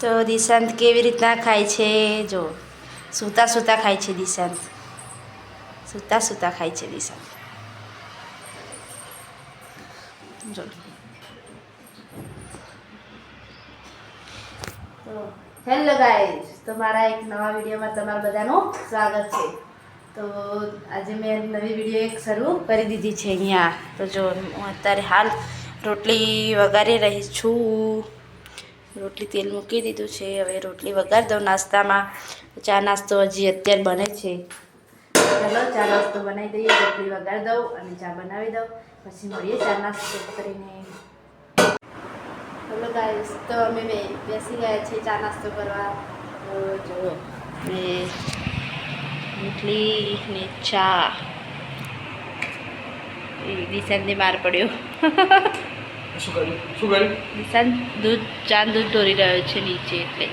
તો દિશાંત કેવી રીતના ખાય છે? જો, સૂતા સૂતા ખાય છે દિશાંત. સૂતા સૂતા ખાય છે દિશાંત. જો. હેલો ગાઈઝ તો મારા એક નવા વિડીયોમાં તમારા બધાનું સ્વાગત છે. તો આજે મેં નવી વીડિયો એક શરૂ કરી દીધી છે અહીંયા. તો જો, હું અત્યારે હાલ રોટલી વગાડી રહી છું. રોટલી તેલ મૂકી દીધું છે. હવે રોટલી વઘાર દઉં નાસ્તામાં. ચા નાસ્તો હજી અત્યારે બને છે. ચાલો, ચા નાસ્તો બનાવી દઈએ. રોટલી વઘારી દઉં અને ચા બનાવી દઉં. પછી મળીએ ચા નાસ્તો કરીને. હેલો ગાઈસ તો અમે બેસી ગયા છીએ ચા નાસ્તો કરવા. તો જો ને રોટલી ને ચા. એ દિશાંતને માર પડ્યો. શું કર્યું? શું કર્યું? દિશાંત દૂધ ચાંદ દૂધ ઢોરી રહ્યો છે નીચે એટલે.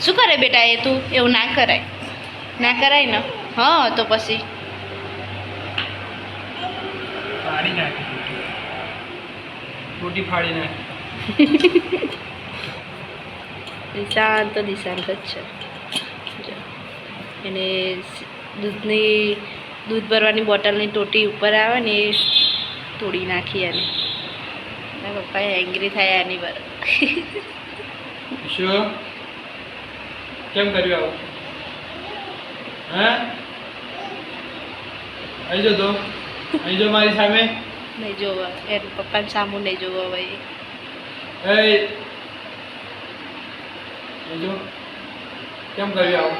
શું કરે બેટા એ તું? એવું ના કરાય. ના કરાય ને? હા તો પછી. ફાડી નાખી રોટી. ફાડી નાખી. દિશાંત તો દિશાંત જ છે. એને દૂધની દૂધ ભરવાની બોટલની ટોટી ઉપર આવે ને એ તોડી નાખી અને એના પપ્પા એંગ્રી થયા એની પર. શું? કેમ કર્યું આવું? હે? અહીં જો તો. અહીં જો મારી સામે. નહીં જોવા. એના પપ્પાને સામું નહીં જોવા ભાઈ એ. જો. કેમ કર્યું આવું?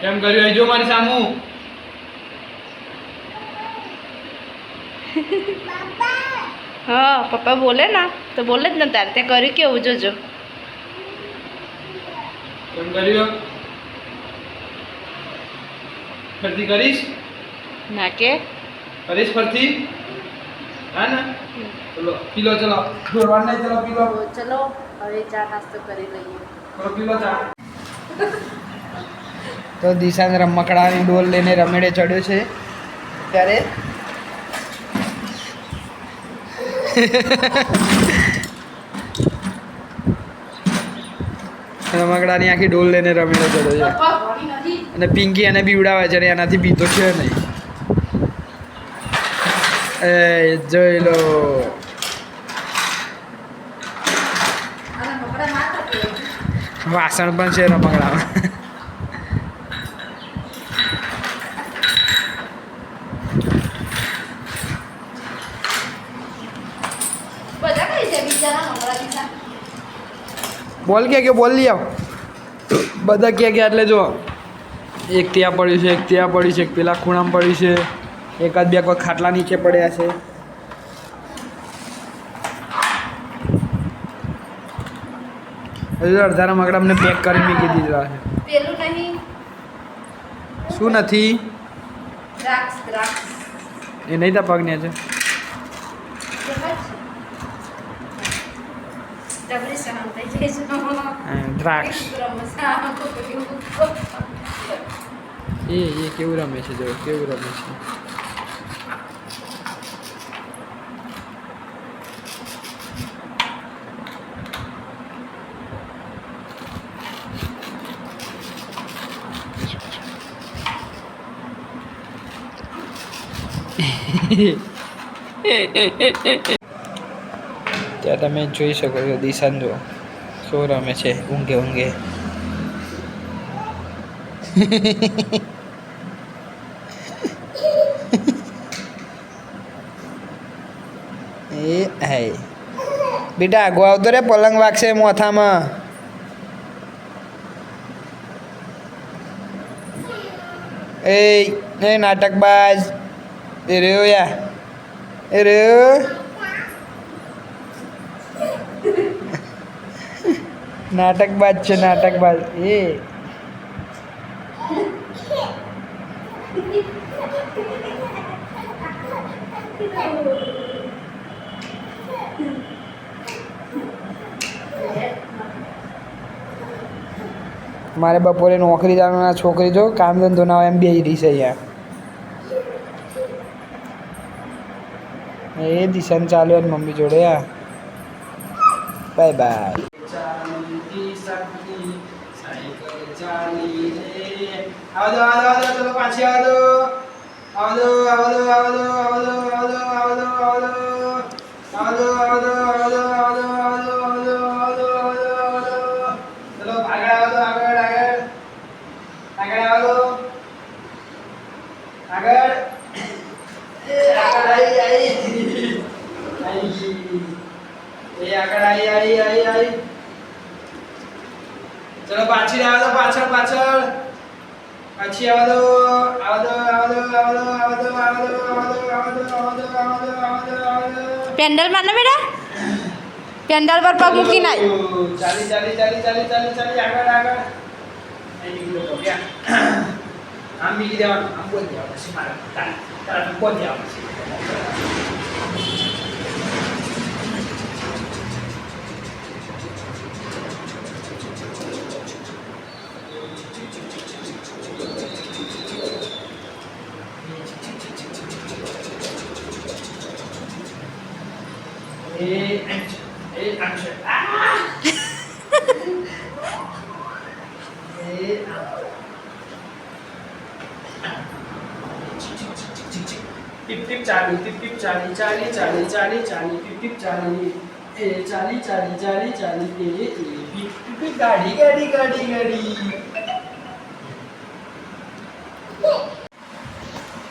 કેમ કર્યું? અહીં જો મારી સામું. હા પપ્પા બોલે ને? તો બોલે જ ને તારે. તે કર્યું કેવું? જોજો. ફરતી કરીશ? ના કે. કરીશ ફરતી? હા ને? ચલો પીલો ચલો. દોરવા નહીં ચલો પીલો. તો ચલો હવે ચા નાસ્તો કરી લઈએ. ચલો પીલો ચા. તો રમકડાની ડોલ લઈને રમેડે ચડ્યો છે. ત્યારે રમકડાની આખી ડોલ લઈને રમેડે ચડ્યો છે અને પિંકી એને બીવડાવે છે અને એનાથી બીતો છે નહીં. એ, જોઈ લો. વાસણ પણ છે રમકડામાં બધા કઈ છે બિચારા હમણાં દીધા બોલ કે કે બોલ લઈ આવ બધા ક્યાં ક્યાં એટલે જો એક ત્યાં પડ્યું છે એક ત્યાં પડ્યું છે એક પેલા ખૂણામાં પડ્યું છે એકાદ બે કોઈ ખાટલા નીચે પડ્યા છે. હજુ અડધારા મગડા અમને પેક કરી મૂકી દીધા છે. પેલું નહીં. શું નથી? એ નહીં તા પગને છે ડબલી સહન થઈ જઈશું હા, દ્રાક્ષ એ એ કેવું રમે છે જો કેવું રમે છે ત્યાં તમે જોઈ શકો છો દિશાન જો શું રમે છે? ઊંઘે ઊંઘે. એ હાય બેટા આગો આવતો રે, પલંગ વાગશે મોથામાં. એ એ નાટકબાજ. એ રહ્યો યા. એ રહ્યો. નાટકબાજ છે, નાટકબાજ. એ. મારે બપોરે નોકરી જવાનું છોકરી જો કામ ધંધો ના હોય એમ બે રહી છે અહીંયા. એ દિશાને ચાલુ મમ્મી જોડે આ બાય બાય. શકતી સાયકલ ચાલી રે આવો દો આવો દો ચલો પાછી આવો દો આવો દો આવો દો આવો દો આવો દો આવો દો આવો દો આવો દો આવો દો આવો દો આવો દો આવો દો આવો દો આવો દો આવો દો આવો દો આવો દો ચલો આગળ આવો દો આગળ આગળ આગળ આવો દો આગળ આગળ આઈ આઈ આઈ એ આગળ આઈ આઈ આઈ આઈ ચલો પાછી આવો દો પાછળ પાછળ પાછી આવો દો આવો દો આવો દો આવો દો આવો દો આવો દો આવો દો આવો દો આવો દો આવો દો આવો દો આવો દો પેન્ડલ મારને બેટા પેન્ડલ પર પગ મૂકી નાખ ચાલી ચાલી ચાલી ચાલી ચાલી ચાલી આગળ આગળ અહીં નીકળો તો ક્યાં આમ બીજી દેવાનું આમ બોલ દેવાનું પછી મારે તારે તારે બોલ દેવાનું A action. A action. Ah! A टिप टिप चाली टिप टिप चाली चाली चाली चाली चाली टिप टिप चाली ए चाली चाली चाली चाली ए ए टिप टिप गाड़ी गाड़ी गाड़ी गाड़ी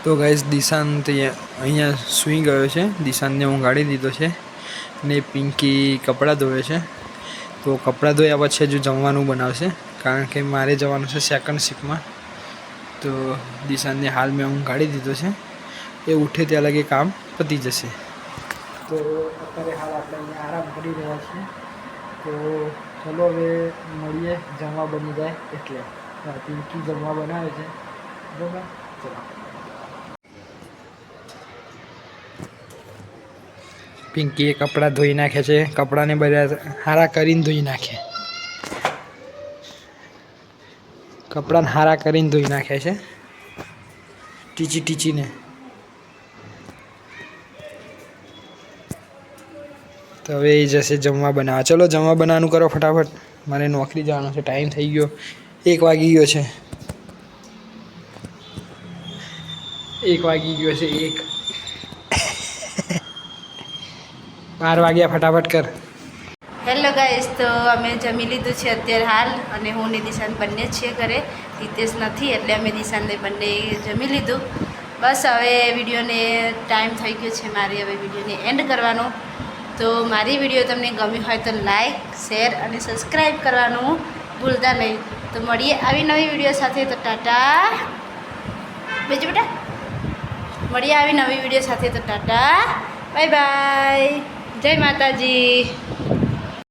તો ગાઈઝ દિશાંત અહીંયા સૂઈ ગયો છે. દિશાંતને હું ગાડી દીધો છે ને પિંકી કપડાં ધોવે છે. તો કપડાં ધોયા પછી હજુ જમવાનું બનાવશે. કારણ કે મારે જવાનું છે સેકન્ડ શિફ્ટમાં તો દિશાંતને હાલ મેં હું ગાડી દીધો છે. એ ઉઠે ત્યાં લગે કામ પતી જશે. તો અત્યારે હાલ આપણે અહીંયા આરામ કરી રહ્યા છીએ. તો ચલો હવે મળીએ, જમવા બની જાય એટલે. પિંકી જમવા બનાવે છે. બરાબર? ચલો. પિંકીએ કપડાં ધોઈ નાખે છે. કપડાને બધા હારા કરીને ધોઈ નાખે. કપડાને હારા કરીને ધોઈ નાખે છે. ટીચી ટીચીને. તો હવે એ જશે જમવા બનાવવા. ચલો જમવા બનાવવાનું કરો ફટાફટ. મારે નોકરી જવાનો છે. ટાઈમ થઈ ગયો. એક વાગી ગયો છે. એક વાગી ગયો છે એક. બાર વાગ્યા ફટાફટ કર. હેલો ગાઈસ, તો અમે જમી લીધું છે અત્યારે હાલ અને હું ને દિશાન બંને છીએ ઘરે. હિતેશ નથી, એટલે અમે દિશાનને બંને જમી લીધું. બસ હવે વિડીયોને ટાઈમ થઈ ગયો છે, મારે હવે વિડીયોને એન્ડ કરવાનો. તો મારી વીડિયો તમને ગમી હોય તો લાઇક શેર અને સબસ્ક્રાઈબ કરવાનું ભૂલતા નહીં. તો મળીએ આવી નવી વીડિયો સાથે. તો ટાટા. બીજું બેટા. મળીએ આવી નવી વીડિયો સાથે. તો ટાટા. Bye bye. જય માતાજી.